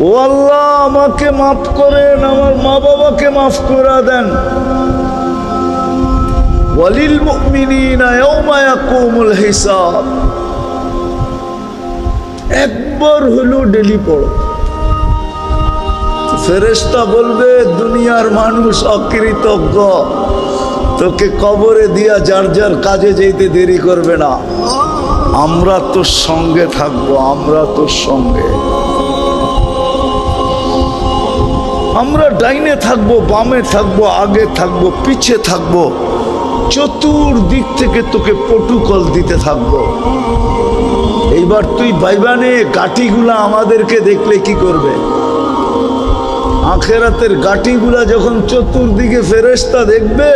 ও আল্লাহ, আমাকে মাফ করেন, আমার মা বাবাকে মাফ করে দেন। ওয়ালিল মুমিনিনা ইয়াউমা ইয়াকুমুল হিসাব। একবার হলো ডেলি পড়ো। ফেরেশতা বলবে, দুনিয়ার মানুষ অকৃতজ্ঞ। তোকে কবরে দিয়া যার যার কাজে যেতে দেরি করবে না। আমরা তোর সঙ্গে থাকব, আমরা তোর সঙ্গে। আমরা ডাইনে থাকব, বামে থাকব, আগে থাকব, পিছে থাকব। চতুর্দিক থেকে তোকে পটুকল দিতে থাকব। এইবার তুই বাইবানে গাটিগুলা আমাদেরকে দেখলে কি করবে? আখেরাতের গাটিগুলা যখন চতুর্দিকে ফেরেস্তা দেখবে,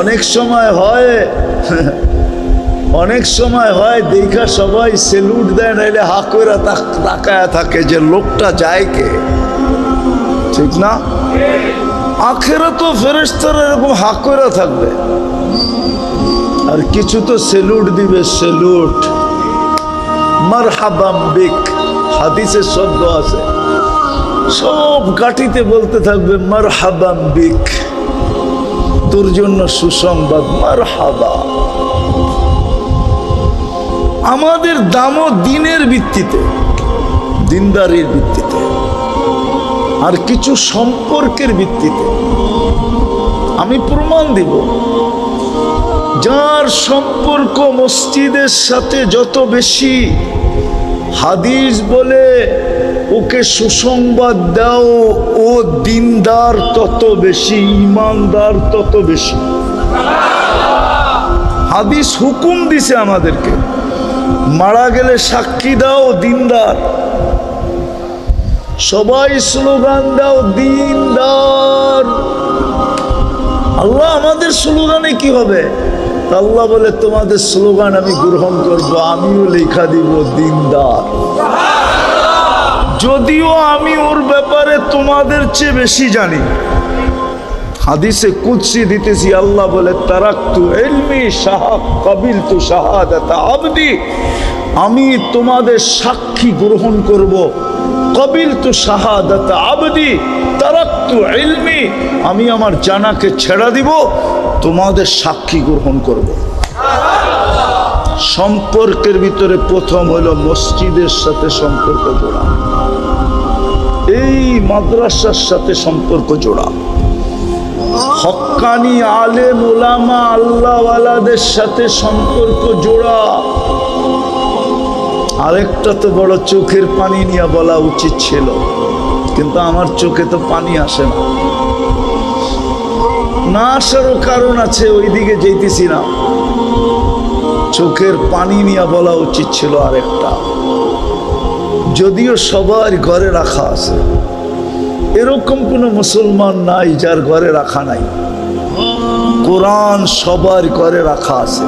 অনেক সময় হয়, অনেক সময় হয় দেখা সবাই সেলুট দেয়, নাইলে হাকুরা তাকায় থাকে যে লোকটা যায় কে? ঠিক না? আখেরা তো ফেরেস্তারা এরকম হাকুরা থাকবে। আর কিছু তো সেলুট দিবে সেলুট মার হাবাম বিক, হাদিসের শব্দ আছে। সব গাটিতে বলতে থাকবে মার হাবাম তোর জন্য সুসংবাদ মার হাবা আমাদের দামও দিনের ভিত্তিতে, দিনদারির ভিত্তিতে। আর কিছু সম্পর্কের ভিত্তিতে। আমি প্রমাণ দিব, যার সম্পর্ক মসজিদের সাথে যত বেশি হাদিস বলে ওকে সুসংবাদ দাও, ও দিনদার তত বেশি, ইমানদার তত বেশি। হাদিস হুকুম দিছে আমাদেরকে, মারা গেলে সাক্ষী দাও, দিনদার। সবাই স্লোগান দাও, দিনদার। আল্লাহ, আমাদের স্লোগানে কি হবে? আল্লাহ বলে, তোমাদের স্লোগান আমি গ্রহণ করব, আমিও লেখা দিব, দিনদার। যদিও আমি ওর ব্যাপারে তোমাদের চেয়ে বেশি জানি। হাদিসে কুৎসি দিতেছি, আল্লাহ বলে, তারাক্তু এলমি শাহ কবিল তু শাহাদাত আবদি, আমি তোমাদের সাক্ষী গ্রহণ করব। কবিল তু শাহাদাত আবদি তারাক্তু এলমি আমি আমার জানাকে ছেড়া দিব, তোমাদের সাক্ষী গ্রহণ করব। সম্পর্কের ভিতরে প্রথম হলো মসজিদের সাথে সম্পর্ক জোড়া। এই মাদ্রাসার সাথে সম্পর্ক জোড়া। হক্কানি আলে ওলামা আল্লাহওয়ালাদের সাথে সম্পর্ক জোড়া। আরেকটা তো বড় চোখের পানি নিয়ে বলা উচিত ছিল, কিন্তু আমার চোখে তো পানি আসে না। না আসারও কারণ আছে, ওইদিকে যেতেছি না। চোখের পানি নিয়ে বলা উচিত ছিল আরেকটা। যদিও সবার ঘরে রাখা আছে। এরকম কোনো মুসলমান নাই যার ঘরে রাখা নাই। কোরআন সবার ঘরে রাখা আছে।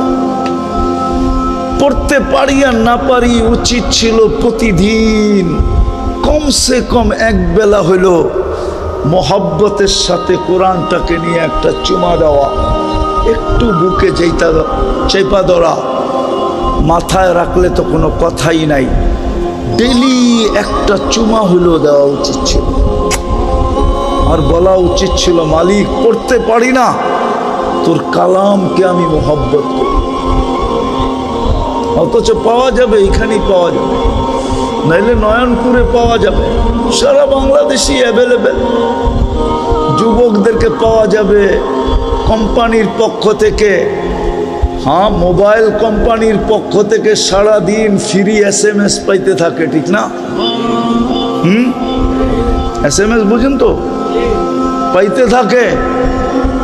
পড়তে পারি আর না পারি উচিত ছিল প্রতিদিন। কমসে কম এক বেলা হইল মহব্বতের সাথে কোরআনটাকে নিয়ে একটা চুমা দেওয়া, একটু বুকে যেইটা চেপা ধরা, মাথায় রাখলে তো কোনো কথাই নাই। ডেলি একটা চুমা হলেও দেওয়া উচিত ছিল। আর বলা উচিত ছিল, মালিক, পড়তে পারি না, তোর কালামকে আমি মোহব্বত করি। অথচ পাওয়া যাবে এখানেই পাওয়া যাবে। নাইলে নয়নপুরে পাওয়া যাবে। সারা বাংলাদেশই অ্যাভেলেবেল যুবকদেরকে পাওয়া যাবে কোম্পানির পক্ষ থেকে। হ্যাঁ মোবাইল কোম্পানির পক্ষ থেকে সারা দিন ফ্রি এস এম এস পাইতে থাকে, ঠিক না? হুম? এস এম এস বুঝেন তো? পাইতে থাকে।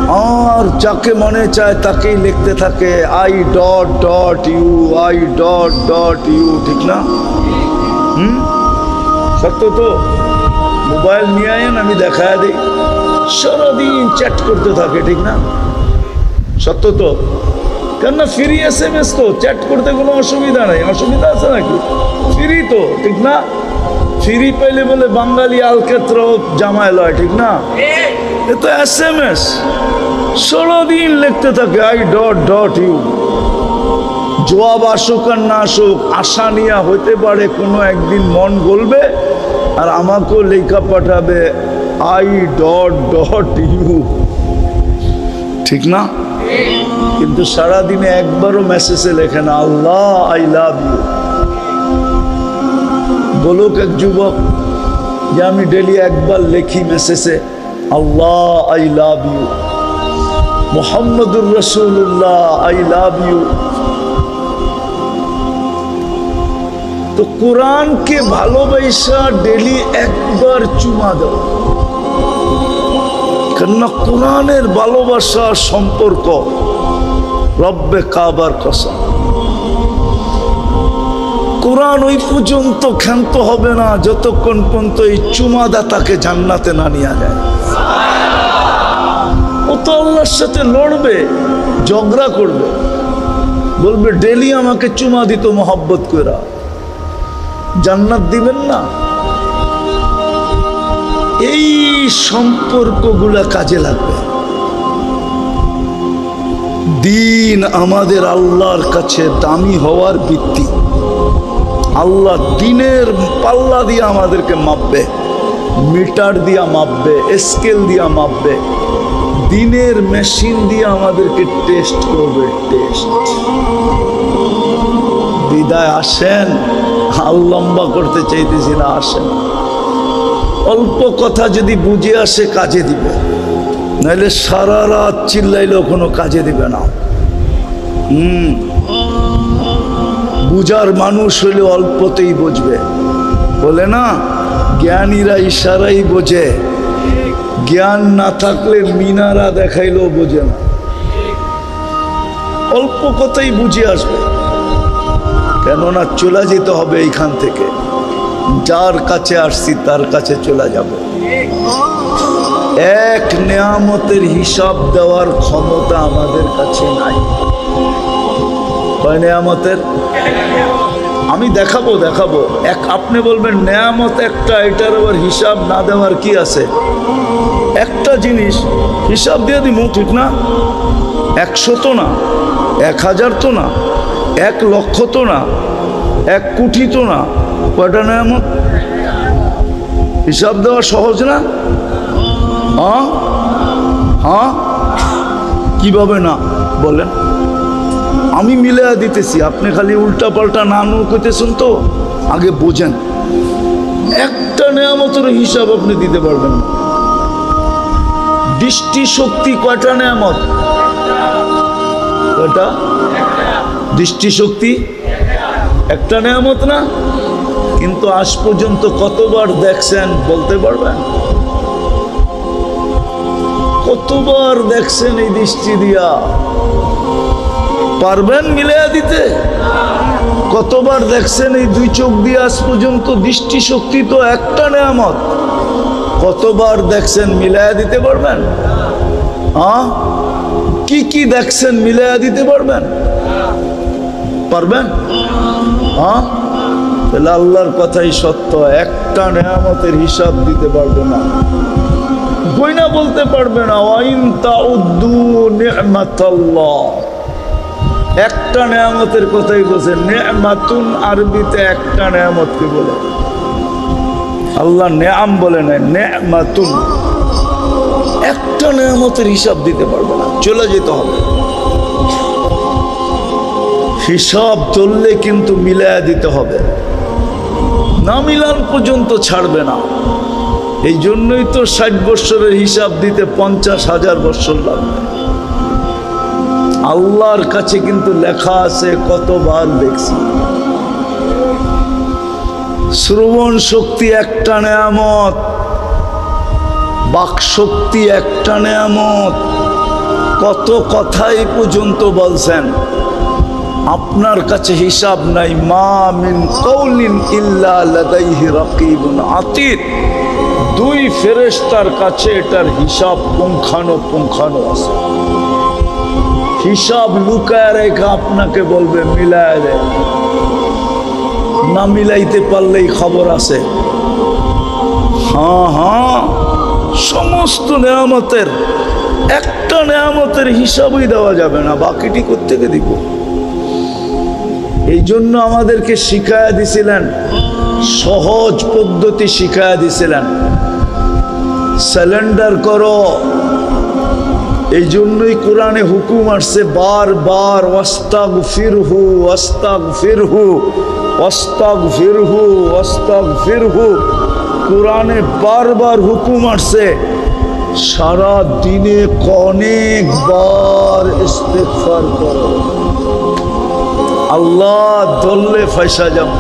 আর যাকে মনে চায় তাকেই লিখতে থাকে I dot dot U I dot dot U ঠিক না? হুম? সত্য তো? মোবাইল নিয়ে আয়েন, আমি দেখায় দিই। সারাদিন চ্যাট করতে থাকে, ঠিক না? সত্য তো? কেননা ফ্রি এস এম এস তো, চ্যাট করতে কোনো অসুবিধা নেই। অসুবিধা আছে নাকি? ফ্রি তো, ঠিক না? ফ্রি পাইলে বলে বাঙালি আলকেত্র জামাই লয়, ঠিক না? এ তো এস এম এস সারাদিন লিখতে থাকে আই ডট ডট ইউ জবাব আসুক আর না আসুক, আশা নিয়ে হতে পারে কোনো একদিন মন গলবে, আর আমাকেও লেখা পাঠাবে আই ডট ডট ইউ ঠিক না? কিন্তু সারাদিনে একবারও মেসেজে লেখে না, আল্লাহ আই লাভ ইউ বলুক এক যুবক, যে আমি ডেলি একবার লেখি মেসেজে আল্লাহ আই লাভ ইউ মোহাম্মদুর রসুল্লাহ আই লাভ ইউ তো কোরআনকে ভালোবাসা ডেলি একবার চুমা দেওয়া কেননা কোরআনের ভালোবাসা সম্পর্ক রব্বে কাবার কসম। কোরআন ওই পর্যন্ত ক্ষান্ত হবে না, যতক্ষণ পর্যন্ত এই চুমাদাতাকে জান্নাতে না নিয়ে যায়। তো আল্লাহর সাথে লড়বে, ঝগড়া করবে। বলবে, ডেলি আমাকে চুমা দিত মোহাব্বত করা জান্নাত দিবেন না। এই সম্পর্কগুলা কাজে লাগবে। দিন আমাদের আল্লাহর কাছে দামি হওয়ার ভিত্তি। আল্লাহ দিনের পাল্লা দিয়ে আমাদেরকে মাপবে, মিটার দিয়া মাপবে স্কেল দিয়া মাপবে। দিনের মেশিন দিয়ে আমাদেরকে টেস্ট করবে টেস্ট বিদায়, আসেন। হাল লম্বা করতে চাইতেছি না, আসেন। অল্প কথা যদি বুঝে আসে, কাজে দিবে। নাহলে সারা রাত চিল্লাইলেও কোনো কাজে দিবে না। হুম। বুঝার মানুষ হলে অল্পতেই বুঝবে। বলে না, জ্ঞানীরা ইশারাই বোঝে। জ্ঞান না থাকলে মিনারা দেখাইলেও বোঝে না। অল্প কথাই বুঝে আসবে। কেননা চলে যেতে হবে এইখান থেকে। যার কাছে আসছি, তার কাছে চলে যাব। এক নেয়ামতের হিসাব দেওয়ার ক্ষমতা আমাদের কাছে নাই। কয় নেয়ামতের? আমি দেখাবো দেখাবো। এক, আপনি বলবেন, নেয়ামত একটা, এটার আবার হিসাব না দেওয়ার কি আছে? একটা জিনিস, হিসাব দিয়ে দিব ঠিক না? একশো তো না, এক হাজার তো না, এক লক্ষ তো না, এক কোটি তো না। কয়টা নেয়ামত? হিসাব দেওয়া সহজ না? হ্যাঁ হ্যাঁ কীভাবে না? বলেন। আমি মিলে দিতেছি, আপনি খালি উল্টা পাল্টা না নু করতেছেন তো, আগে বোঝেন। একটা নেয়ামতের হিসাব আপনি দিতে পারবেন দৃষ্টি শক্তি কয়টা নেয়ামত? কয়টা? দৃষ্টি শক্তি একটা নেয়ামত না? কিন্তু আজ পর্যন্ত কতবার দেখছেন বলতে পারবেন? কতবার দেখছেন এই দৃষ্টি দিয়া? পারবেন মিলিয়ে দিতে? কতবার দেখছেন এই দুই চোখ দিয়ে আজ পর্যন্ত দৃষ্টি শক্তি তো একটা নেয়ামত। কতবার দেখছেন মিলাইয়া দিতে পারবেন? হ্যাঁ কি কি দেখছেন মিলাইয়া দিতে পারবেন? পারবেন? হ্যাঁ তাহলে আল্লাহর কথাই সত্য, একটা নেয়ামতের হিসাব দিতে পারবে না। বইনা বলতে পারবে না, ওয়াইন তাউদ্দু নি'মাতাল্লাহ একটা নেয়ামতের কথাই বলছে নেমাতুন আরবিতে একটা নেয়ামতকে বলে? আল্লাহ নেয়াম বলে নেয় নেমাতুন একটা নেয়ামতের হিসাব দিতে পারবে না, চলে যেতে হবে। হিসাব চললে কিন্তু মিলায়া দিতে হবে। না মিলান পর্যন্ত ছাড়বে না। এই জন্যই তো ষাট বৎসরের হিসাব দিতে পঞ্চাশ হাজার বৎসর লাগবে। আল্লাহর কাছে কিন্তু লেখা আছে, কতবার দেখছি। শ্রবণ শক্তি একটা নেয়ামত, বাক শক্তি একটা নেয়ামত। কত কথাই পর্যন্ত বলছেন। আপনার কাছে হিসাব নাই, মা মিন কৌলিন ইল্লা আতীত। দুই ফেরেশতার কাছে এটার হিসাব পুঙ্খানো পুঙ্খানো আছে। হিসাব লুকায় রেখা আপনাকে বলবে, মিলায় রে না মিলাইতে পারলেই খবর আছে। হ্যাঁ হ্যাঁ সমস্ত নেয়ামতের, একটা নেয়ামতের হিসাবই দেওয়া যাবে না, বাকিটি কোথেকে দিব? এই জন্য আমাদেরকে শিখায়া দিছিলেন, সহজ পদ্ধতি শিখায় দিছিলেন। স্যালেন্ডার করো এই জন্যই কোরআনে হুকুম আসছে, বার বার ওয়াস্তাগ ফিরহু ওয়াস্তাগ ফিরহু ওয়াস্তাগ ফিরহু ওয়াস্তাগ ফিরহু কোরআনে বারবার হুকুম আসছে, সারা দিনে অনেকবার ইস্তেগফার করো। আল্লাহ ধরলে ফয়সা যাব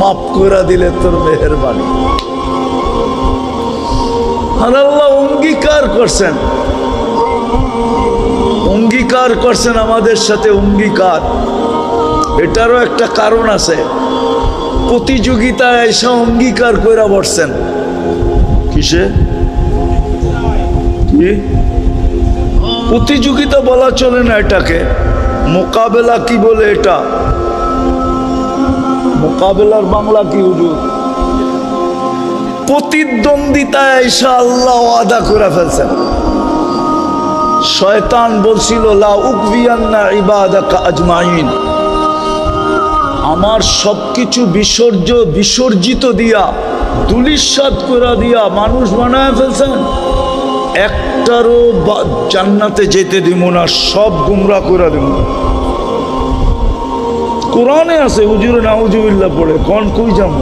মাফ করে দিলে তোর মেহরবানি। আর আল্লাহ অঙ্গীকার করছেন। অঙ্গীকার করছেন আমাদের সাথে অঙ্গীকার। এটারও একটা কারণ আছে। প্রতিযোগিতায় এসে অঙ্গীকার করে বসছেন। কিসে? প্রতিযোগিতা বলা চলে না এটাকে। মোকাবেলা কি বলে এটা? মোকাবেলার বাংলা কি হুজুর? প্রতিদ্বন্দ্বিতায় এসে আল্লাহ আদা করে ফেলছেন। শয়তান বলছিল আজমাইন। আমার সবকিছু বিসর্জ বিসর্জিত দিয়া দুলিশাত করে দিয়া মানুষ বানায় ফেলছেন। একটারও জান্নাতে যেতে দিব না, সব গুমরা করে দিব। কোরআনে আছে, হুজুরে নাউজুবিল্লাহ পড়ে, কোন কই যাব?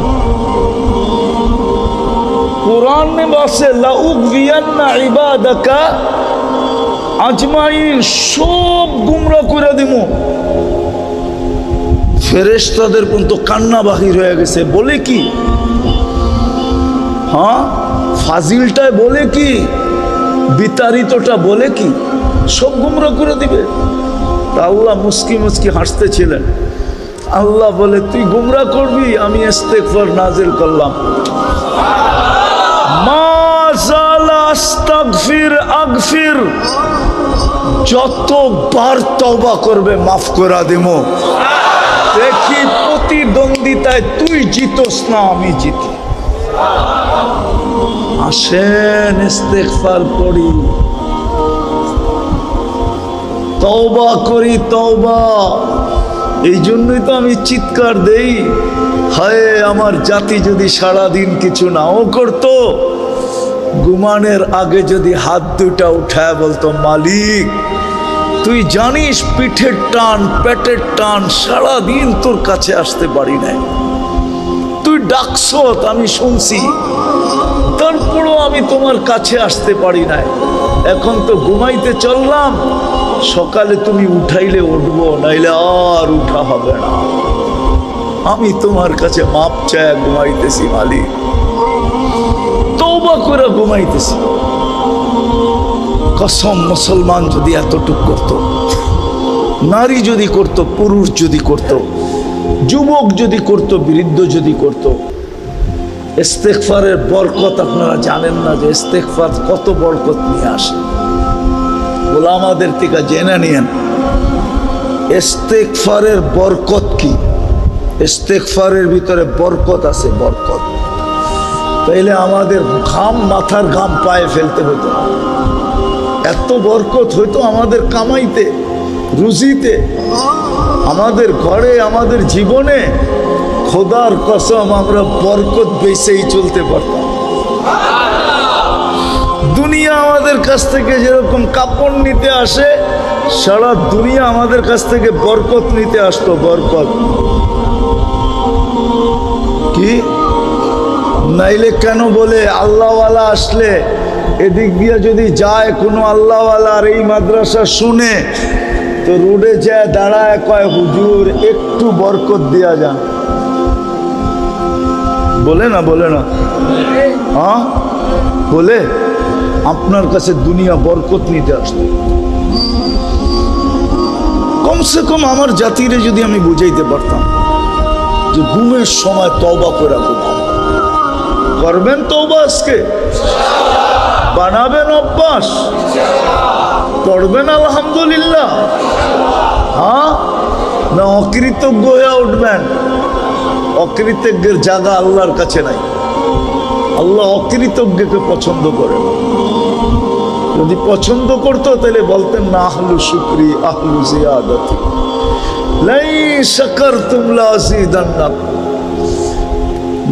কোরআনে বাসে লাউক বিয়ান্না ইবাদাকা আজমাইন সব গুমরা করে দিব ফেরেশতাদের কিন্তু কান্না বাহির হয়ে গেছে। বলে কি? হ্যাঁ? ফাজিলটায় বলে কি? বিতাড়িতটা বলে কি? সব গুমরা করে দিবে। তা আল্লাহ মুস্কি মুস্কি হাসতেছিলেন। আল্লাহ বলে, তুই গুমরা করবি, আমি ইস্তেগফার নাজিল করলাম। মা জালা আস্তাগফির, আগফির। যতবার তওবা করবে মাফ করা দেবো দেখি প্রতিদ্বন্দ্বিতায় তুই জিতস না আমি জিতি। আসেন করি তওবা করি, তওবা। এই জন্যই তো আমি চিৎকার দেই। হায়, আমার জাতি যদি সারাদিন কিছু নাও করতো ঘুমানের আগে যদি হাত দুটা উঠায় বলতো, মালিক, তুই জানিস পিঠের টান, পেটের টান সারাদিন তোর কাছে আসতে পারি নাই। তুই ডাকছ আমি শুনছি। তারপরও আমি তোমার কাছে আসতে পারি নাই। এখন তো ঘুমাইতে চললাম, সকালে তুমি উঠাইলে উঠবো, নাইলে আর উঠা হবে না। আমি তোমার কাছে মাপ চায় ঘুমাইতেছি, মালিক। তৌবা করে ঘুমাইতেছে। কসম, মুসলমান যদি এতটুক করত, নারী যদি করত, পুরুষ যদি করত, যুবক যদি করত, বৃদ্ধ যদি করত ইস্তেকফারের বরকত আপনারা জানেন না যে ইস্তেকফার কত বরকত নিয়ে আসে। ওলামাদের থেকে জেনে নিয়েন ইস্তেকফারের বরকত কি? ইস্তেকফারের ভিতরে বরকত আছে, বরকত। তাইলে আমাদের ঘাম মাথার ঘাম পায়ে ফেলতে হতো। এত বরকত হইতো আমাদের কামাইতে, রুজিতে, আমাদের ঘরে, আমাদের জীবনে। খোদার কসম আমরা বরকত বেসেই চলতে পারতাম। দুনিয়া আমাদের কাছ থেকে যেরকম কাপড় নিতে আসে, সারা দুনিয়া আমাদের কাছ থেকে বরকত নিতে আসতো, বরকত। কি? নাইলে কেন বলে আল্লাহওয়ালা আসলে? এদিক দিয়ে যদি যায় কোনো আল্লাহওয়ালা আর এই মাদ্রাসা শুনে, তো রোডে যায়, দাঁড়ায়, কয়, হুজুর, একটু বরকত দিয়া যান। বলে না বলে না। হ্যাঁ? বলে, আপনার কাছে দুনিয়া বরকত নিতে আসতো কমসে কম আমার জাতিরে যদি আমি বুঝাইতে পারতাম যে ঘুমের সময় তওবা করে ঘুমাও করবেন তওবা আজকে। বানাবেন অভ্যাস। পড়বেন আলহামদুলিল্লাহ। হ্যাঁ? না, অকৃতজ্ঞ হয়ে উঠবেন। অকৃতজ্ঞের জায়গা আল্লাহর কাছে নাই। আল্লাহ অকৃতজ্ঞকে পছন্দ করে। যদি পছন্দ করতো, তাহলে বলতেন, না, আহলু শুক্রি, আহলু জিয়াদতি। লাই শাকার তুমলা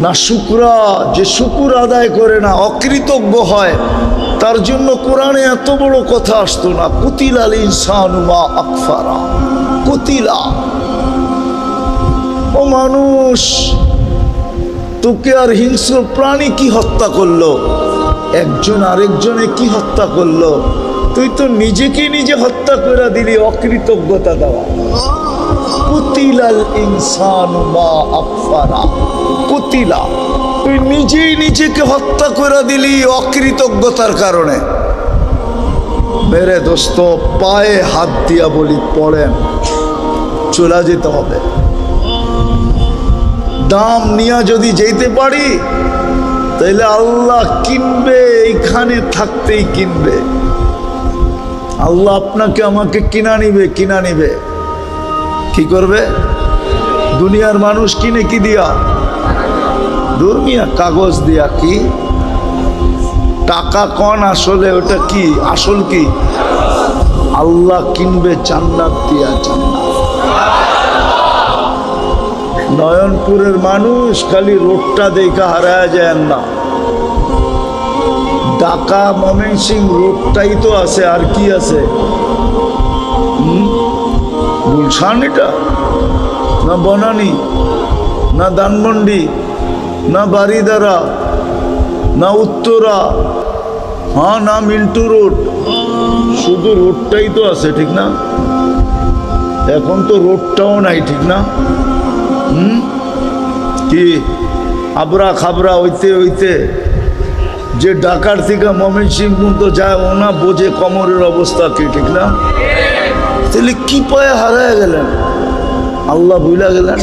না শুক্রা, যে শুকুর আদায় করে না, অকৃতজ্ঞ হয়, তার জন্য কোরআনে এত বড় কথা আসতো না, কুতিল আল ইনসানুমা আকফারা, কুতিলা ও মানুষ, তোকে আর হিংস্র প্রাণী কি হত্যা করল? একজন আরেকজনে কি হত্যা করল? তুই তো নিজেকে নিজে হত্যা করে দিলি, অকৃতজ্ঞতা দেওয়া। কুতিলাল ইনসানু মা কুতিলা, তুই নিজেই নিজেকে হত্যা করে দিলি অকৃতজ্ঞতার কারণে। মেরে দোস্ত, পায়ে হাত দিয়া বলি, পড়েন, চলে যেতে হবে। দাম নিয়ে যদি যেতে পারি তাহলে আল্লাহ কিনবে, এইখানে থাকতেই কিনবে। আল্লাহ আপনাকে আমাকে কিনা নিবে কিনা নিবে। কি করবে? দুনিয়ার মানুষ কিনে কি দিয়া? দুনিয়া কাগজ দিয়া কি? টাকা কন আসলে, ওটা কি? আসল কি? আল্লাহ কিনবে জান্নাত দিয়া জান্নাত। নয়নপুরের মানুষ খালি রোডটা দেখা হারায় যায় না। ঢাকা ময়মনসিং রোডটাই তো আছে, আর কি আছে? গুলশান এটা? না বনানি, না দানমন্ডি না বারিদারা না উত্তরা হ্যাঁ না মিন্টু রোড। শুধু রোডটাই তো আছে, ঠিক না? এখন তো রোডটাও নাই, ঠিক না? হুম? কি? আবরা খাবরা হইতে হইতে যে ডাকার থেকে মমিন সিং পর্যন্ত যায়, ওনা বোঝে কমরের অবস্থা কি, ঠিক না? তাহলে কি পায়ে হারায় গেলেন? আল্লাহ ভুলা গেলেন?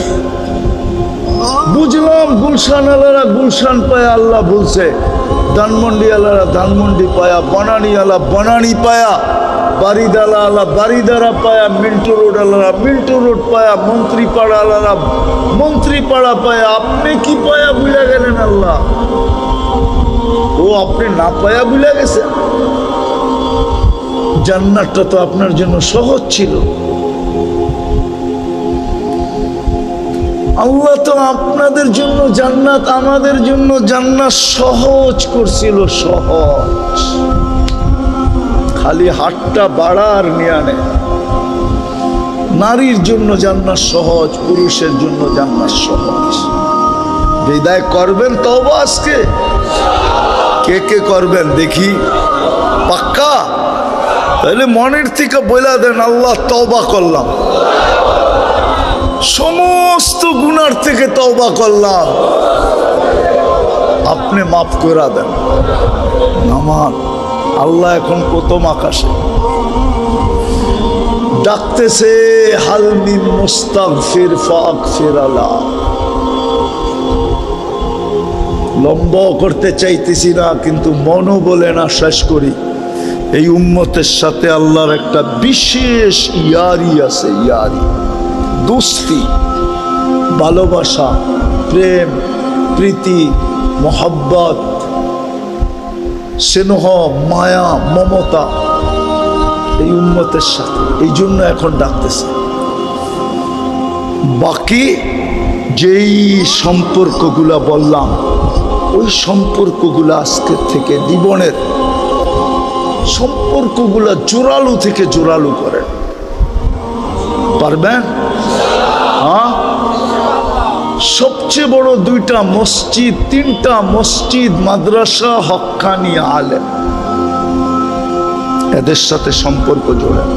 বুঝলাম, গুলশান আলারা গুলশান পায়া আল্লাহ বলছে, ধানমন্ডি আলারা ধানমন্ডি পায়া, বনানি আলা বনানি পায়া, বারিদালা আলা বারিদারা পায়া, মিন্টু রোড আলারা মিন্টু রোড পায়া মন্ত্রী পাড়া আলারা মন্ত্রী পাড়া পায়া। আপনি কি পায়া ভুলে গেলেন আল্লাহ? ও, আপনি না পায়া ভুলে গেছেন? জান্নাতটা তো আপনার জন্য সহজ ছিল। আল্লাহ তো আপনাদের জন্য জান্নাত, আমাদের জন্য জান্নাত সহজ করছিল, সহজ। খালি হাতটা বাড়ার নিয়ানে নারীর জন্য জান্নাত সহজ, পুরুষের জন্য জান্নাত সহজ। বিদায় করবেন তবে আজকে? কে কে করবেন দেখি। তাহলে মনের থেকে বলে দেন, আল্লাহ তবা করলাম। সমস্ত গুনার থেকে তওবা করলাম। আপনি মাফ করে দেন। আমার আল্লাহ এখন প্রথম আকাশে। ডাকতেছে হালমি মুস্তাক ফির ফাক ফিরালা লম্ব করতে চাইতেছি না, কিন্তু মনও বলে না, শেষ করি। এই উম্মতের সাথে আল্লাহর একটা বিশেষ ইয়ারি আছে, ইয়ারি। দোস্তি, ভালোবাসা, প্রেম, প্রীতি, মোহব্বত, স্নেহ, মায়া, মমতা এই উন্মতের সাথে। এই জন্য এখন ডাকতেছে। বাকি যেই সম্পর্কগুলা বললাম, ওই সম্পর্কগুলো আজকের থেকে জীবনের সম্পর্কগুলা জোরালো থেকে জোরালো করেন। পারবেন? হ্যাঁ? সবচেয়ে বড় দুইটা মসজিদ, তিনটা মসজিদ, মাদ্রাসা হক্কানি আলেম। এদের সাথে সম্পর্ক জোড়েন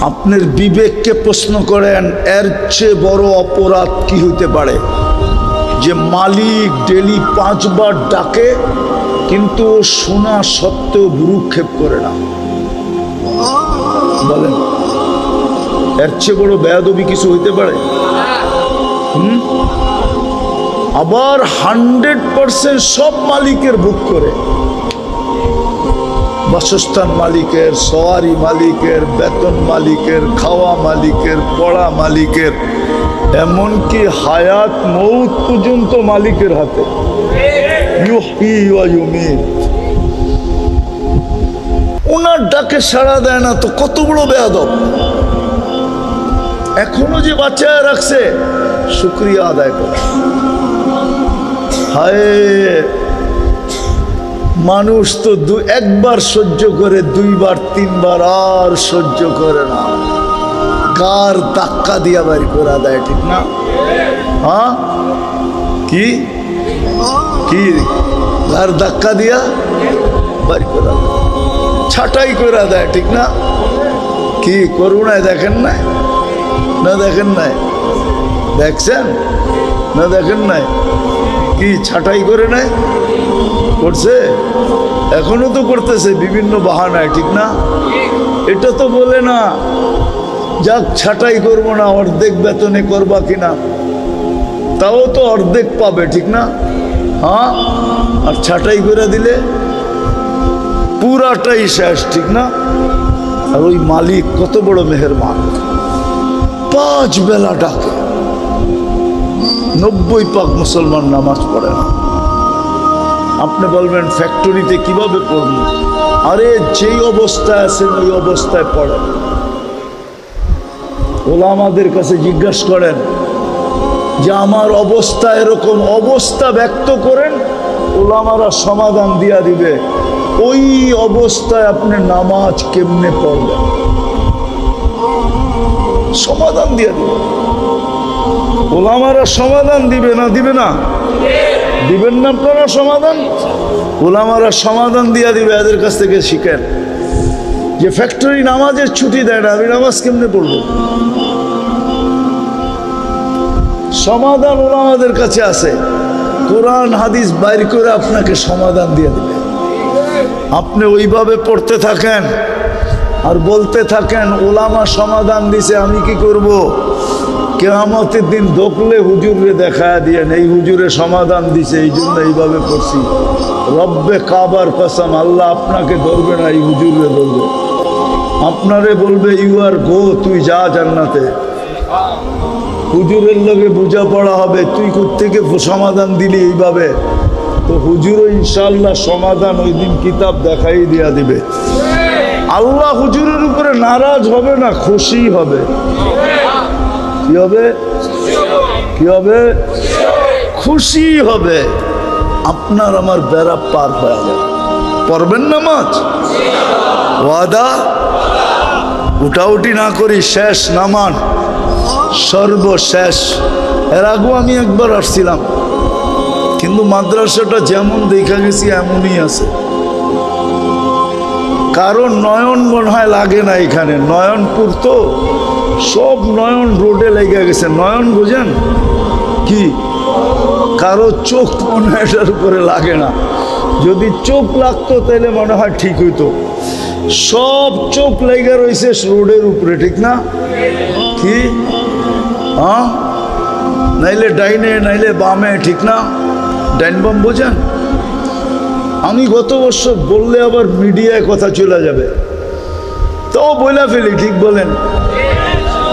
আপনার বিবেককে প্রশ্ন করেন, এর চেয়ে বড় অপরাধ কি হইতে পারে? যে মালিক ডেলি পাঁচবার ডাকে কিন্তু শোনা সত্ত্বেও ভুরুক্ষেপ করে না। বলেন, এর চেয়ে বড় বেয়াদবি কিছু হইতে পারে? হুম? আবার হান্ড্রেড পার্সেন্ট সব মালিকের বুক করে। বাসস্থান মালিকের সওয়ারি মালিকের, বেতন মালিকের, খাওয়া মালিকের, পড়া মালিকের, এমনকি হায়াত মৌত পর্যন্ত মালিকের হাতে। ইউহি ওয়া ইউমিত। ওনার ডাকে সাড়া দেয় না তো কত বড় বেয়াদব। এখনও যে বাচ্চায় রাখছে, শুক্রিয়া আদায় কর। হায়, মানুষ তো দু, একবার সহ্য করে, দুইবার, তিনবার আর সহ্য করে না। কার ধাক্কা দিয়া বাড়ি করে দেয় ঠিক না? হ্যাঁ? কি? কি? গার ধাক্কা দিয়া বাড়ি করে ছাটাই করে দেয়, ঠিক না? কি করুণায় দেখেন নাই? না দেখেন নাই? দেখছেন? না দেখেন নাই? কি ছাটাই করে নাই করছে? এখনও তো করতেছে, বিভিন্ন বাহানায়, ঠিক না? এটা তো বলে না, যাক, ছাটাই করব না, অর্ধেক বেতনে করবা কিনা? তাও তো অর্ধেক পাবে, ঠিক না? হ্যাঁ? আর ছাটাই করে দিলে পুরাটাই শেষ, ঠিক না? আর ওই মালিক কত বড় মেহেরবান। পাঁচ বেলা ডাকে। নব্বই পাক মুসলমান নামাজ পড়ে না। আপনি বলবেন, ফ্যাক্টরিতে কীভাবে পড়বেন আরে, যেই অবস্থায় আছেন, ওই অবস্থায় পড়েন। ওলামাদের কাছে জিজ্ঞাসা করেন যে আমার অবস্থা এরকম অবস্থা ব্যক্ত করেন ওলামারা সমাধান দিয়া দিবে। ওই অবস্থায় আপনি নামাজ কেমনে পড়বেন? সমাধান দিয়া দিবে। ওলামারা সমাধান দিবে না দিবে না? দিবেন না আপনারা সমাধান? ওলামারা সমাধান দিয়া দিবে, এদের কাছ থেকে শিখেন। যে ফ্যাক্টরি নামাজের ছুটি দেয় না, আমি নামাজ কেমনে পড়ব? সমাধান ওলামাদের কাছে আছে। কোরআন, হাদিস বাইর করে আপনাকে সমাধান দিয়ে দেবে। আপনি ওইভাবে পড়তে থাকেন আর বলতে থাকেন, ওলামা সমাধান দিছে, আমি কি করব? কেয়ামতের দিন দোকলে হুজুরে দেখা দিয়ে, এই হুজুরে সমাধান দিছে, এই জন্য এইভাবে পড়ছি রব্বে কাবার কসম, আল্লাহ আপনাকে ধরবে না, এই হুজুরে ধরবে। আপনারে বলবে, ইউ আর গো, তুই যা জান্নাতে। হুজুরের লোকে পড়া হবে, তুই থেকে সমাধান দিলি এইভাবে? তো হুজুরও ইনশাল্লাহ সমাধান ওই দিন কিতাব দেখাই দিয়া দিবে। আল্লাহ হুজুরের উপরে নারাজ হবে না, খুশি হবে। কি হবে? কি হবে? খুশি হবে। আপনার আমার বেড়া পার হয়ে যাবে। পড়বেন নামাজ? ওয়াদা? উঠাউটি না করি, শেষ নামান সর্বশেষ। এর আগেও আমি একবার আসছিলাম। কিন্তু মাদ্রাসাটা যেমন দেখা গেছি, এমনই আছে। কারণ নয়ন মনে হয় লাগে না এখানে। নয়নপুর তো সব নয়ন রোডে লেগে গেছে। নয়ন বুঝেন? কি? কারও চোখ মনে হয় এটার উপরে লাগে না। যদি চোখ লাগতো, তাহলে মনে হয় ঠিক হইতো। সব চোখ লেগে রয়েছে রোডের উপরে, ঠিক না? কি? হ্যাঁ? নাইলে ডাইনে, নাইলে বামে, ঠিক না? ডাইন বাম বোঝেন? আমি গত বছর বললে আবার মিডিয়ায় কথা চলে যাবে। তো বইলা ফেলি, ঠিক বলেন।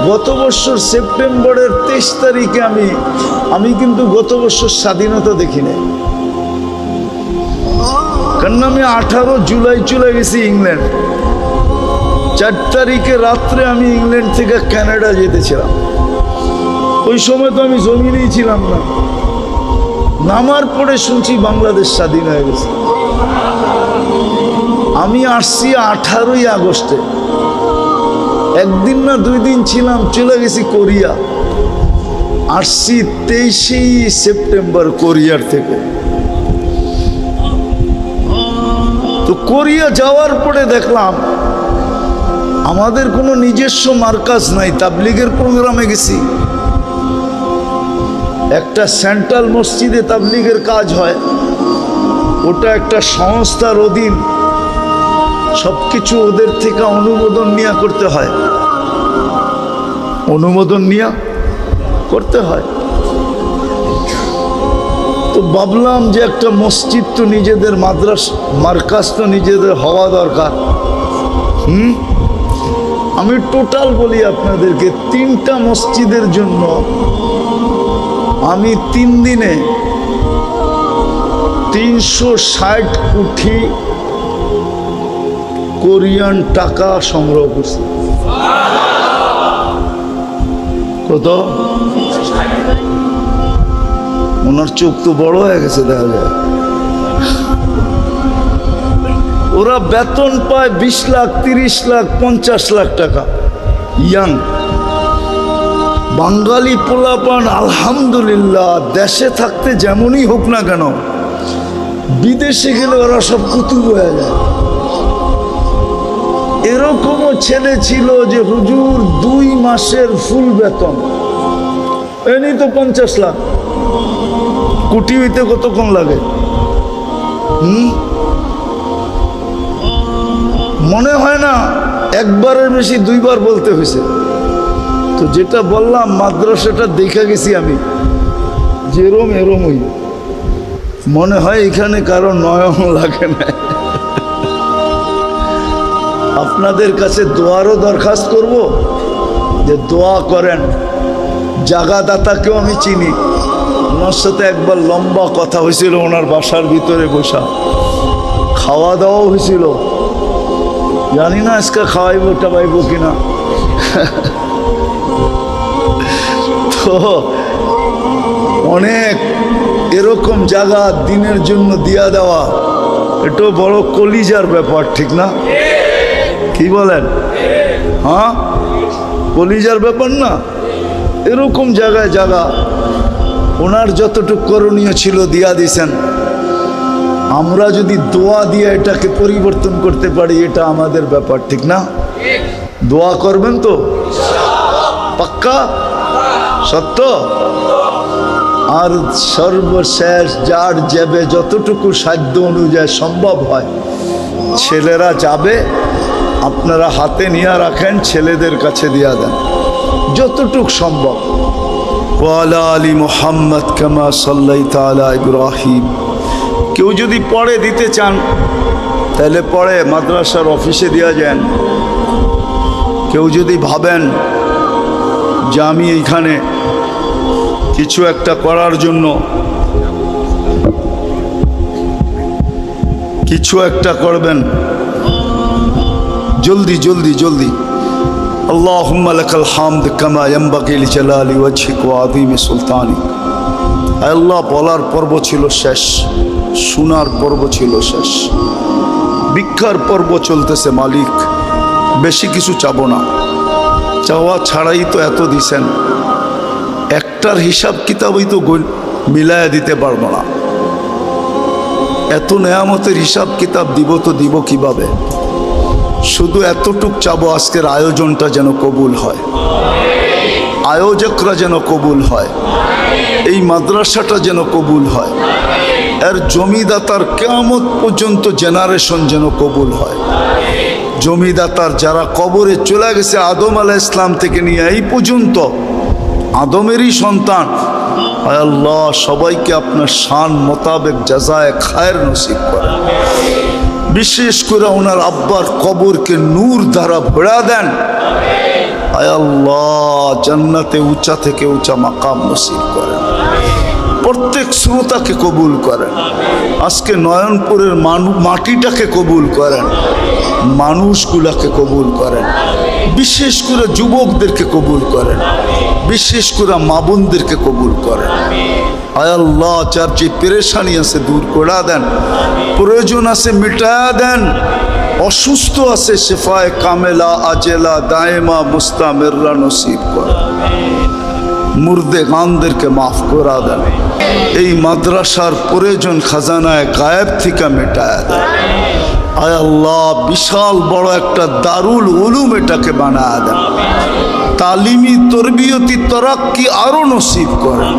গত বছর সেপ্টেম্বরের তেইশ তারিখে আমি আমি কিন্তু গত বছর স্বাধীনতা দেখি নাই কারণ আমি আঠারো জুলাই চলে গেছি ইংল্যান্ড? চার তারিখে রাত্রে আমি ইংল্যান্ড থেকে কানাডা যেতেছিলাম ওই সময় তো আমি জমিনেই ছিলাম না। নামার পরে শুনছি বাংলাদেশ স্বাধীন হয়ে গেছে। আমি আসছি আঠারোই আগস্টে। একদিন না দুই দিন ছিলাম, চলে গেছি কোরিয়া। আসছি তেইশেই সেপ্টেম্বর কোরিয়ার থেকে। কোরিয়া যাওয়ার পরে দেখলাম, আমাদের কোনো নিজস্ব মার্কাজ নাই, তাবলিগের প্রোগ্রামে গেছি। একটা সেন্ট্রাল মসজিদে তাবলিগের কাজ হয়, ওটা একটা সংস্থার অধীন সব কিছু ওদের থেকে অনুমোদন নিয়ে করতে হয়। অনুমোদন নিয়ে করতে হয়। তো ভাবলাম যে একটা মসজিদ তো নিজেদের মাদ্রাস, মার্কাজ তো নিজেদের হওয়া দরকার। হুম? আমি টোটাল বলি আপনাদেরকে, তিনটা মসজিদের জন্য আমি তিন দিনে তিনশো ষাট কোটি কোরিয়ান টাকা সংগ্রহ করছি। কত? ওনার চোখ তো বড় হয়ে গেছে দেখা যায় ওরা বেতন পায় বিশ লাখ, তিরিশ লাখ, পঞ্চাশ লাখ টাকা। ইয়াং। বাঙালি পোলাপান, আলহামদুলিল্লাহ, দেশে থাকতে যেমনই হোক না কেন, বিদেশে গেলে ওরা সব কুতুব হয়ে যায়। এরকমও ছেলে ছিল যে হুজুর দুই মাসের ফুল বেতন। এনি তো পঞ্চাশ লাখ। কুটি হইতে কতক্ষণ লাগে? হুম? মনে হয় না, একবারের বেশি দুইবার বলতে হয়েছে। তো যেটা বললাম, মাদ্রাসাটা দেখা গেছি আমি। যেরম এরম এরমই। মনে হয় এখানে কারও নয়ন লাগে না। আপনাদের কাছে দোয়ারও দরখাস্ত করব? যে দোয়া করেন। জাগাদাতাকেও আমি চিনি। ওনার সাথে একবার লম্বা কথা হয়েছিল, ওনার বাসার ভিতরে বসা। খাওয়া দাওয়াও হয়েছিল। জানি না আজকে খাওয়াইবো, টাবাইবো কিনা। তো অনেক এরকম জায়গা দিনের জন্য দিয়া দেওয়া, এটাও বড় কলিজার ব্যাপার, ঠিক না? কি বলেন? হ্যাঁ? কলিজার ব্যাপার না। এরকম জায়গায় জায়গা। ওনার যতটুকু করণীয় ছিল দিয়া দিছেন। আমরা যদি দোয়া দিয়ে এটাকে পরিবর্তন করতে পারি, এটা আমাদের ব্যাপার, ঠিক না? দোয়া করবেন তো? পাক্কা? সত্য? আর সর্বশেষ যার যাবে যতটুকু সাধ্য অনুযায়ী সম্ভব হয়, ছেলেরা যাবে, আপনারা হাতে নিয়ে রাখেন, ছেলেদের কাছে দিয়া দেন। যতটুক সম্ভব। ওয়ালা আলী মোহাম্মদ কামা সাল্লাই তালা ইব্রাহিম। কেউ যদি পড়ে দিতে চান, তাহলে পরে মাদ্রাসার অফিসে দেওয়া যান। কেউ যদি ভাবেন যে আমি এইখানে কিছু একটা করার জন্য, কিছু একটা করবেন, জলদি জলদি জলদি। اللهم لك الحمد كما ينبغي لجلال وجهك وعظيم سلطانك আল্লাহ বলার পর্ব ছিল শেষ শোনার পর্ব ছিল শেষ ভিক্ষার পর্ব চলতেছে মালিক বেশি কিছু চাবো না চাওয়া ছাড়াই তো এত দিছেন একটার হিসাব কিতাবই তো গল- মিলায়া দিতে পারবো না এত নেয়ামতের হিসাব কিতাব দিব তো দিব কিভাবে শুধু এতটুক চাবো আজকের আয়োজনটা যেন কবুল হয়। আয়োজকরা যেন কবুল হয়। এই মাদ্রাসাটা যেন কবুল হয়। এর জমিদাতার কেয়ামত পর্যন্ত জেনারেশন যেন কবুল হয়। জমিদাতার যারা কবরে চলে গেছে আদম আলা ইসলাম থেকে নিয়ে, এই পর্যন্ত আদমেরই সন্তান। আল্লাহ, সবাইকে আপনার শান মোতাবেক জাজায় খায়ের নসিব করে। বিশেষ করে ওনার আব্বার কবরকে নূর দ্বারা ভরা দেন। আল্লাহ, জান্নাতে উঁচা থেকে উঁচা মাকাম নসিব করেন। প্রত্যেক শ্রোতাকে কবুল করেন। আজকে নয়নপুরের মাটিটাকে কবুল করেন। মানুষগুলাকে কবুল করেন। বিশেষ করে যুবকদেরকে কবুল করেন। বিশেষ করে মা বোনদেরকে কবুল করেন। আল্লাহ, যার যে পেরেশানি আছে দূর করে দেন, প্রয়োজন আছে মিটায়া দেন, অসুস্থ আছে শেফায় কামেলা, আজেলা, দায়েমা, মুস্তামেররা নসিব করেন মুর্দে গানদেরকে মাফ করা দেন। এই মাদ্রাসার প্রয়োজন খাজানায় গায়েব থেকে মেটায় দেন। আয় আল্লাহ, বিশাল বড় একটা দারুল উলুম এটাকে বানায় দেন। তালিমি তরবিয়তি তরাক্কি আরও নসিব করেন।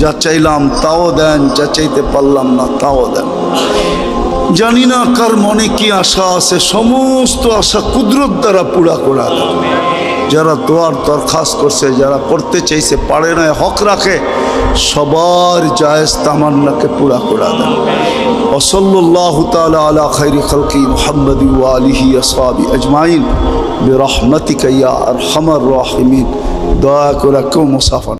যা চাইলাম তাও দেন, যা চাইতে পারলাম না তাও দেন। জানি না কার মনে কি আশা আছে, সমস্ত আশা কুদরত দ্বারা পুরা করা যারা দোয়ার দরখাস্ত করছে, যারা করতে চাইছে, পারে না হক রাখে, সবার জায়েজ তামান্নাকে পুরা করা দেন। ওসল্লাহ আলা খৈরি খলকি মোহাম্মদ আলিহি আসহাবি আজমাইন। বেরহমতিকা ইয়া রাহিমিন। দয়া করে কেউ মুসাফা